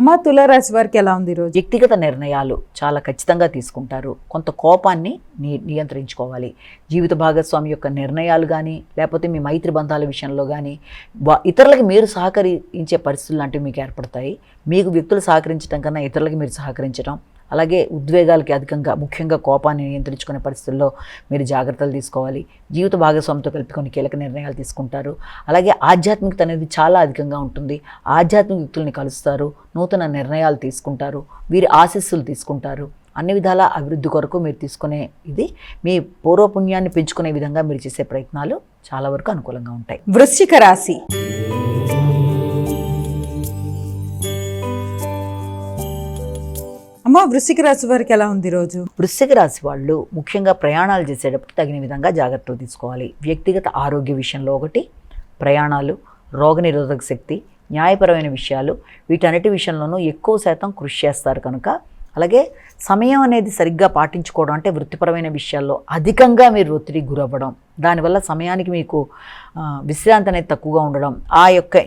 అమ్మ తులారాశి వారికి ఎలా ఉంది ఈరోజు వ్యక్తిగత నిర్ణయాలు చాలా ఖచ్చితంగా తీసుకుంటారు. కొంత కోపాన్ని ని నియంత్రించుకోవాలి. జీవిత భాగస్వామి యొక్క నిర్ణయాలు కానీ లేకపోతే మీ మైత్రి బంధాల విషయంలో కానీ ఇతరులకి మీరు సహకరించే పరిస్థితులు లాంటివి మీకు ఏర్పడతాయి. మీకు వ్యక్తులు సహకరించడం కన్నా ఇతరులకి మీరు సహకరించడం అలాగే ఉద్వేగాలకి అధికంగా ముఖ్యంగా కోపాన్ని నియంత్రించుకునే పరిస్థితుల్లో మీరు జాగ్రత్తలు తీసుకోవాలి. జీవిత భాగస్వామితో కలిపి కొన్ని కీలక నిర్ణయాలు తీసుకుంటారు. అలాగే ఆధ్యాత్మికత అనేది చాలా అధికంగా ఉంటుంది. ఆధ్యాత్మిక వ్యక్తుల్ని కలుస్తారు నూతన నిర్ణయాలు తీసుకుంటారు వీరి ఆశీస్సులు తీసుకుంటారు. అన్ని విధాల అభివృద్ధి కొరకు మీరు తీసుకునే ఇది మీ పూర్వపుణ్యాన్ని పెంచుకునే విధంగా మీరు చేసే ప్రయత్నాలు చాలా వరకు అనుకూలంగా ఉంటాయి. వృశ్చిక రాశి. అమ్మ వృశ్చిక రాశి వారికి ఎలా ఉంది రోజు? వృశ్చిక రాశి వాళ్ళు ముఖ్యంగా ప్రయాణాలు చేసేటప్పుడు తగిన విధంగా జాగ్రత్తలు తీసుకోవాలి. వ్యక్తిగత ఆరోగ్య విషయంలో ఒకటి ప్రయాణాలు రోగనిరోధక శక్తి న్యాయపరమైన విషయాలు వీటన్నిటి విషయంలోనూ ఎక్కువ శాతం కృషి చేస్తారు కనుక. అలాగే సమయం అనేది సరిగ్గా పాటించుకోవడం అంటే వృత్తిపరమైన విషయాల్లో అధికంగా మీరు ఒత్తిడికి గురవ్వడం. దానివల్ల సమయానికి మీకు విశ్రాంతి అనేది తక్కువగా ఉండడం. ఆ యొక్క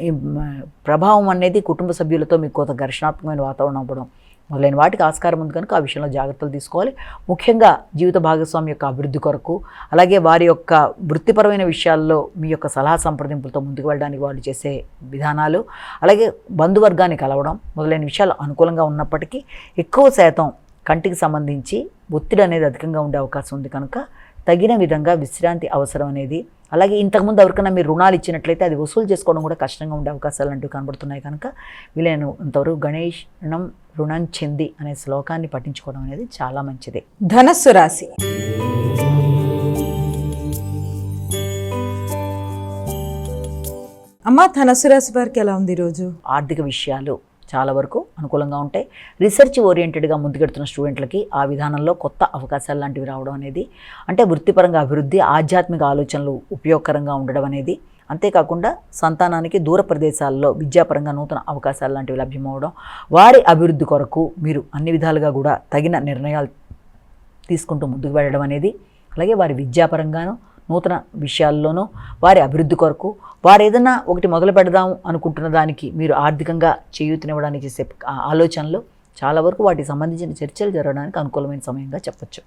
ప్రభావం అనేది కుటుంబ సభ్యులతో మీకు కొంత ఘర్షణాత్మకమైన వాతావరణం అవ్వడం. మొదలైన వాటికి ఆస్కారం ఉంది కనుక ఆ విషయంలో జాగ్రత్తలు తీసుకోవాలి. ముఖ్యంగా జీవిత భాగస్వామి యొక్క అభివృద్ధి కొరకు అలాగే వారి యొక్క వృత్తిపరమైన విషయాల్లో మీ యొక్క సలహా సంప్రదింపులతో ముందుకు వెళ్ళడానికి వాళ్ళు చేసే విధానాలు అలాగే బంధువర్గాన్ని కలవడం మొదలైన విషయాలు అనుకూలంగా ఉన్నప్పటికీ ఎక్కువ శాతం కంటికి సంబంధించి ఒత్తిడి అనేది అధికంగా ఉండే అవకాశం ఉంది కనుక తగిన విధంగా విశ్రాంతి అవసరం అనేది. అలాగే ఇంతకుముందు ఎవరికైనా మీరు రుణాలు ఇచ్చినట్లయితే అది వసూలు చేసుకోవడం కూడా కష్టంగా ఉండే అవకాశాలు అంటూ కనబడుతున్నాయి కనుక వీలైన ఇంతవరకు గణేష్ రుణం రుణం చెంది అనే శ్లోకాన్ని పఠించుకోవడం అనేది చాలా మంచిది. ధనస్సు రాశి. అమ్మ ధనస్సు రాశి వారికి ఎలా ఉంది ఈరోజు? ఆర్థిక విషయాలు చాలా వరకు అనుకూలంగా ఉంటాయి. రీసెర్చ్ ఓరియంటెడ్గా ముందుకెడుతున్న స్టూడెంట్లకి ఆ విధానంలో కొత్త అవకాశాలు లాంటివి రావడం అనేది అంటే వృత్తిపరంగా అభివృద్ధి ఆధ్యాత్మిక ఆలోచనలు ఉపయోగకరంగా ఉండడం అనేది అంతేకాకుండా సంతానానికి దూర ప్రదేశాల్లో విద్యాపరంగా నూతన అవకాశాలు లాంటివి లభ్యమవడం వారి అభివృద్ధి కొరకు మీరు అన్ని విధాలుగా కూడా తగిన నిర్ణయాలు తీసుకుంటూ ముందుకు వెళ్ళడం అనేది అలాగే వారి విద్యాపరంగాను నూతన విషయాల్లోనూ వారి అభివృద్ధి కొరకు వారు ఏదైనా ఒకటి మొదలు పెడదాం అనుకుంటున్న దానికి మీరు ఆర్థికంగా చేయూతనివ్వడానికి చేసే ఆలోచనలు చాలా వరకు వాటికి సంబంధించిన చర్చలు జరగడానికి అనుకూలమైన సమయంగా చెప్పొచ్చు.